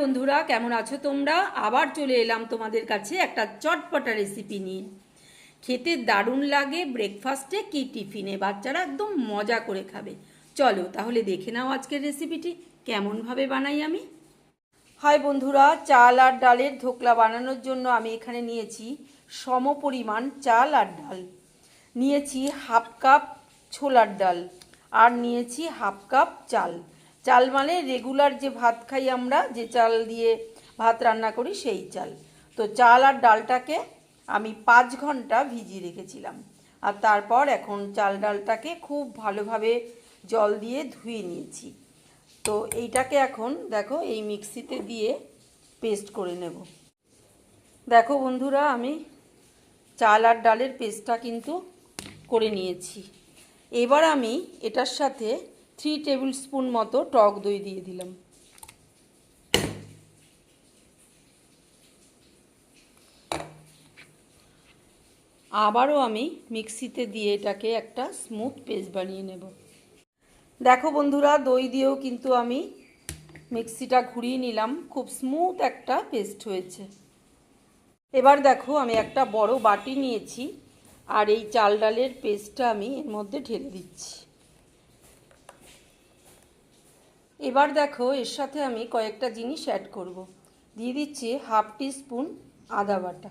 বন্ধুরা, কেমন আছো তোমরা? আবার চলে এলাম তোমাদের কাছে একটা চটপটা রেসিপি নিয়ে। খেতে দারুণ লাগে ব্রেকফাস্টে কি টিফিনে? বাচ্চারা একদম মজা করে খাবে। চলো তাহলে দেখে নাও আজকের রেসিপিটি কেমনভাবে বানাই আমি। হাই বন্ধুরা, চাল আর ডালের ধোকলা বানানোর জন্য আমি এখানে নিয়েছি সম পরিমাণ চাল আর ডাল। নিয়েছি হাফ কাপ ছোলার ডাল আর নিয়েছি হাফ কাপ চাল। চাল মানে রেগুলার যে ভাত খাই আমরা, যে চাল দিয়ে ভাত রান্না করি সেই চাল। তো চাল আর ডালটাকে আমি পাঁচ ঘণ্টা ভিজিয়ে রেখেছিলাম। আর তারপর এখন চাল ডালটাকে খুব ভালোভাবে জল দিয়ে ধুয়ে নিয়েছি। তো এইটাকে এখন দেখো এই মিক্সিতে দিয়ে পেস্ট করে নেব। দেখো বন্ধুরা, আমি চাল আর ডালের পেস্টটা কিন্তু করে নিয়েছি। এবার আমি এটার সাথে থ্রি টেবিল স্পুন মতো টক দই দিয়ে দিলাম। আবারও আমি মিক্সিতে দিয়ে এটাকে একটা স্মুথ পেস্ট বানিয়ে নেব। দেখো বন্ধুরা, দই দিয়েও কিন্তু আমি মিক্সিটা ঘুরিয়ে নিলাম। খুব স্মুথ একটা পেস্ট হয়েছে। এবার দেখো, আমি একটা বড় বাটি নিয়েছি আর এই চাল ডালের পেস্টটা আমি এর মধ্যে ঢেলে দিচ্ছি। এবার দেখো, এর সাথে আমি কয়েকটা জিনিস অ্যাড করব। দিয়ে দিচ্ছি হাফ টি স্পুন আদা বাটা।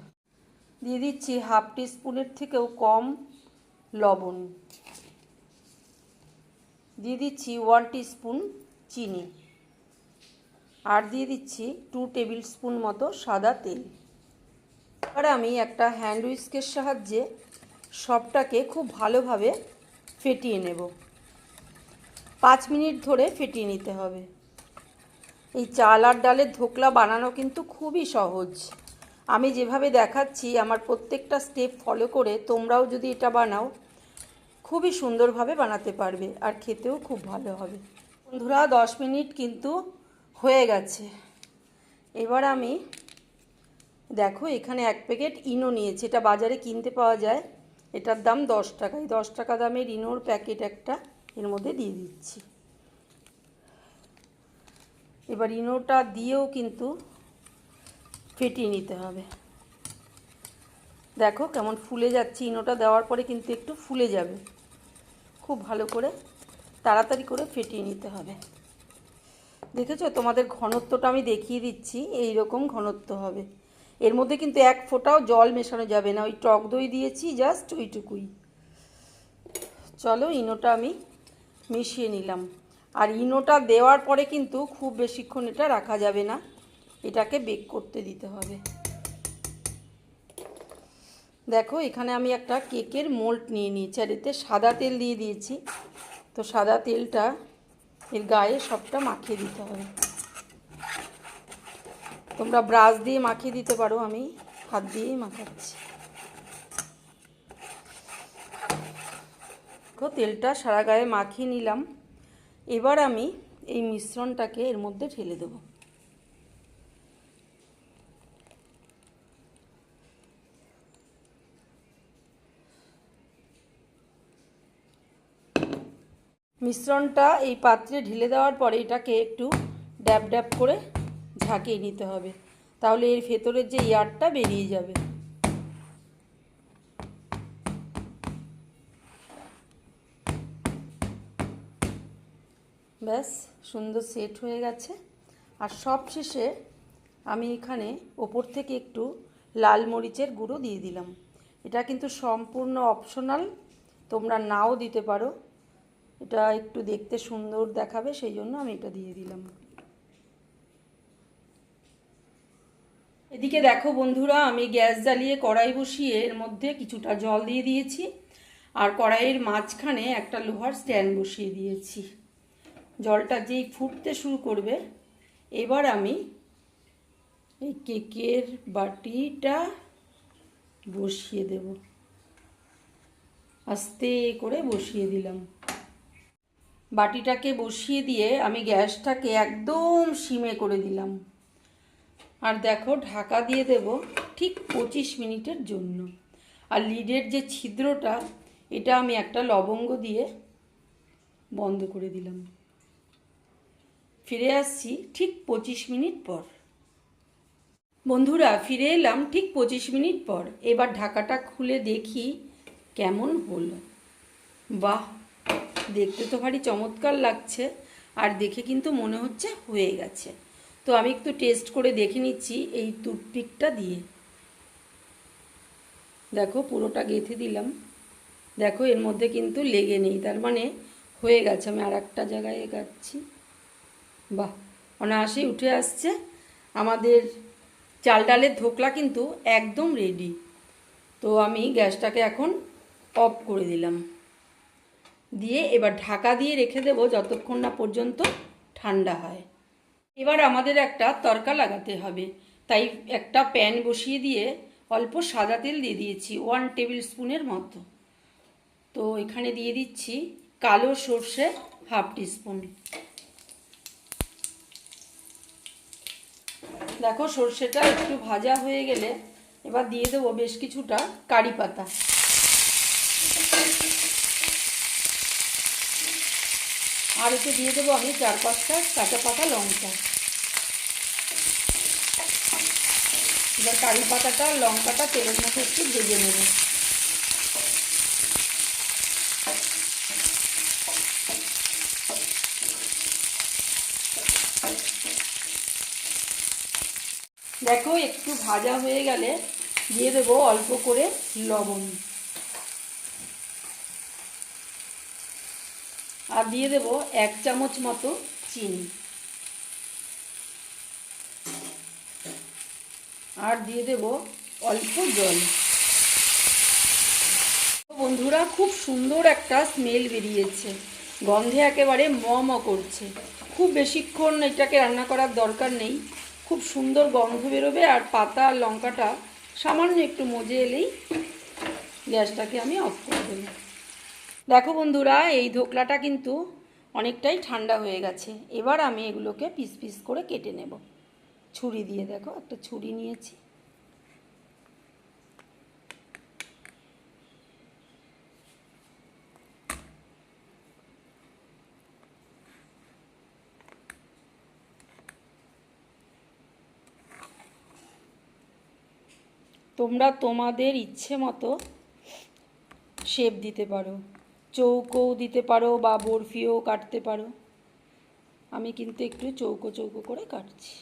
দিয়ে দিচ্ছি হাফ টি স্পুনের থেকেও কম লবণ। দিয়ে দিচ্ছি ওয়ান টি স্পুন চিনি। আর দিয়ে দিচ্ছি টু টেবিল স্পুন মতো সাদা তেল। আর আমি একটা হ্যান্ড উইস্কের সাহায্যে সবটাকে খুব ভালোভাবে ফেটিয়ে নেব। পাঁচ মিনিট ধরে ফেটিয়ে নিতে হবে। এই চাল আর ডালের ধোকলা বানানো কিন্তু খুবই সহজ। আমি যেভাবে দেখাচ্ছি, আমার প্রত্যেকটা স্টেপ ফলো করে তোমরাও যদি এটা বানাও, খুবই সুন্দরভাবে বানাতে পারবে আর খেতেও খুব ভালো হবে। বন্ধুরা, দশ মিনিট কিন্তু হয়ে গেছে। এবার আমি, দেখো এখানে এক প্যাকেট ইনো নিয়েছি। এটা বাজারে কিনতে পাওয়া যায়। এটার দাম দশ টাকা। এই দশ টাকা দামের ইনোর প্যাকেট একটা এর মধ্যে দিয়ে দিচ্ছি। এবার ইনোটা দিয়েও কিন্তু ফেটিয়ে নিতে হবে। দেখো কেমন ফুলে যাচ্ছে, ইনোটা দেওয়ার পরে কিন্তু একটু ফুলে যাবে। খুব ভালো করে তাড়াতাড়ি করে ফেটিয়ে নিতে হবে। দেখেছ? তোমাদের ঘনত্বটা আমি দেখিয়ে দিচ্ছি এই রকম ঘনত্ব হবে। এর মধ্যে কিন্তু এক ফোঁটাও জল মেশানো যাবে না। ওই টক দই দিয়েছি, জাস্ট ওইটুকুই। চলো ইনোটা আমি মিশিয়ে নিলাম। আর ইনোটা দেওয়ার পরে কিন্তু খুব বেশিক্ষণ এটা রাখা যাবে না। এটাকে বেক করতে দিতে হবে। দেখো, এখানে আমি একটা কেকের মোল্ড নিয়ে নিয়েছি, আর এতে সাদা তেল দিয়ে দিয়েছি। তো সাদা তেলটা এর গায়ে সবটা মাখিয়ে দিতে হবে। তোমরা ব্রাশ দিয়ে মাখিয়ে দিতে পারো, আমি হাত দিয়েই মাখাচ্ছি। দেখো তেলটা সারা গায়ে মাখিয়ে নিলাম। এবার আমি এই মিশ্রণটাকে এর মধ্যে ঢেলে দেবো। মিশ্রণটা এই পাত্রে ঢেলে দেওয়ার পরে এটাকে একটু ড্যাব ড্যাব করে ঝাঁকিয়ে নিতে হবে। তাহলে এর ভেতরের যে ইয়ারটা বেরিয়ে যাবে। ব্যাস, সুন্দর সেট হয়ে গেছে। আর সব শেষে আমি এখানে ওপর থেকে একটু লাল মরিচের গুঁড়ো দিয়ে দিলাম। এটা কিন্তু সম্পূর্ণ অপশনাল তোমরা নাও দিতে পারো। এটা একটু দেখতে সুন্দর দেখাবে, সেই জন্য আমি এটা দিয়ে দিলাম। এদিকে দেখো বন্ধুরা, আমি গ্যাস জ্বালিয়ে কড়াই বসিয়ে এর মধ্যে কিছুটা জল দিয়ে দিয়েছি। আর কড়াইয়ের মাঝখানে একটা লোহার স্ট্যান্ড বসিয়ে দিয়েছি। জলটা যেই ফুটতে শুরু করবে, এবার আমি এই কেকের বাটিটা বসিয়ে দেব। আস্তে করে বসিয়ে দিলাম। বাটিটাকে বসিয়ে দিয়ে আমি গ্যাসটাকে একদম সিমে করে দিলাম। আর দেখো, ঢাকা দিয়ে দেব ঠিক পঁচিশ মিনিটের জন্য। আর লিডের যে ছিদ্রটা, এটা আমি একটা লবঙ্গ দিয়ে বন্ধ করে দিলাম। ফিরে আসছি ঠিক পঁচিশ মিনিট পর। বন্ধুরা, ফিরে এলাম ঠিক পঁচিশ মিনিট পর। এবার ঢাকাটা খুলে দেখি কেমন হলো। বাহ, দেখতে তো ভারী চমৎকার লাগছে আর দেখে কিন্তু মনে হচ্ছে হয়ে গেছে। তো আমি একটু টেস্ট করে দেখে নিচ্ছি এই টুথপিকটা দিয়ে। দেখো, পুরোটা গেঁথে দিলাম। দেখো, এর মধ্যে কিন্তু লেগে নেই। তার মানে হয়ে গেছে। আমি আর একটা জায়গায় এগাচ্ছি বাহ, অনায়াসেই উঠে আসছে। আমাদের চাল ডালের ধোকলা কিন্তু একদম রেডি তো আমি গ্যাসটাকে এখন অফ করে দিলাম। দিয়ে এবার ঢাকা দিয়ে রেখে দেবো যতক্ষণ না পর্যন্ত ঠান্ডা হয়। এবার আমাদের একটা তরকা লাগাতে হবে। তাই একটা প্যান বসিয়ে দিয়ে অল্প সাদা তেল দিয়ে দিয়েছি ওয়ান টেবিল স্পুনের মতো। তো এখানে দিয়ে দিচ্ছি কালো সর্ষে হাফ টিস্পুন দেখো, সর্ষেটা একটু ভাজা হয়ে গেলে এবার দিয়ে দেবো বেশ কিছুটা কারি পাতা। আর একটু দিয়ে দেবো আমি চার পাঁচটা কাঁচা পাতা লঙ্কা। এবার কারি পাতাটা, লঙ্কাটা তেলের মধ্যে একটু ভেজে নেব। দেখো, একটু ভাজা হয়ে গেলে দিয়ে দেবো অল্প করে লবণ। আর দিয়ে দেবো এক চামচ মতো চিনি। আর দিয়ে দেব অল্প জল। বন্ধুরা, খুব সুন্দর একটা স্মেল বেরিয়েছে। গন্ধে একেবারে ম করছে। খুব বেশিক্ষণ এটাকে রান্না করার দরকার নেই। খুব সুন্দর গন্ধ বেরোবে আর পাতা আর লঙ্কাটা সামান্য একটু মজে এলেই গ্যাসটাকে আমি অফ করে দেব। দেখো বন্ধুরা, এই ধোকলাটা কিন্তু অনেকটাই ঠান্ডা হয়ে গেছে। এবার আমি এগুলোকে পিস পিস করে কেটে নেব। ছুরি দিয়ে দেখো, একটা ছুরি নিয়েছি। তোমরা তোমাদের ইচ্ছে মতো শেপ দিতে পারো, চৌকোও দিতে পারো বা বরফিও কাটতে পারো। আমি কিন্তু একটু চৌকো চৌকো করে কাটছি।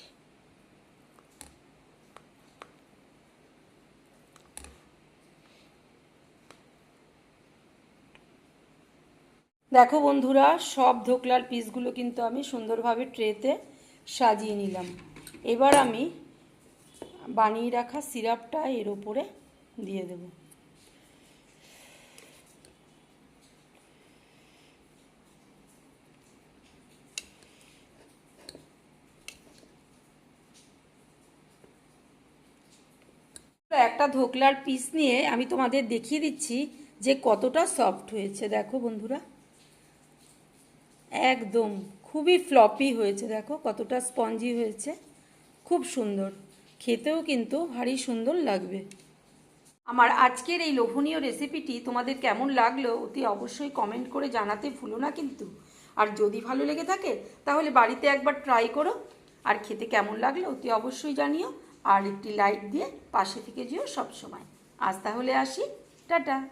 দেখো বন্ধুরা, সব ধোকলার পিসগুলো কিন্তু আমি সুন্দরভাবে ট্রেতে সাজিয়ে নিলাম। এবার আমি বানিয়ে রাখা সিরাপটা এর ওপরে দিয়ে দেবো। একটা ধোকলার পিস নিয়ে আমি তোমাদের দেখিয়ে দিচ্ছি যে কতটা সফট হয়েছে। দেখো বন্ধুরা, একদম খুবই ফ্লপি হয়েছে। দেখো কতটা স্পঞ্জি হয়েছে। খুব সুন্দর। খেতেও কিন্তু ভারী সুন্দর লাগবে। আমার আজকের এই লোভনীয় রেসিপিটি তোমাদের কেমন লাগল অতি অবশ্যই কমেন্ট করে জানাতে ভুলো না কিন্তু। আর যদি ভালো লেগে থাকে, তাহলে বাড়িতে একবার ট্রাই করো। আর খেতে কেমন লাগল অতি অবশ্যই জানিও। আর একটি লাইক দিয়ে পাশে থেকে যেও সবসময়। আজ তাহলে আসি। টাটা।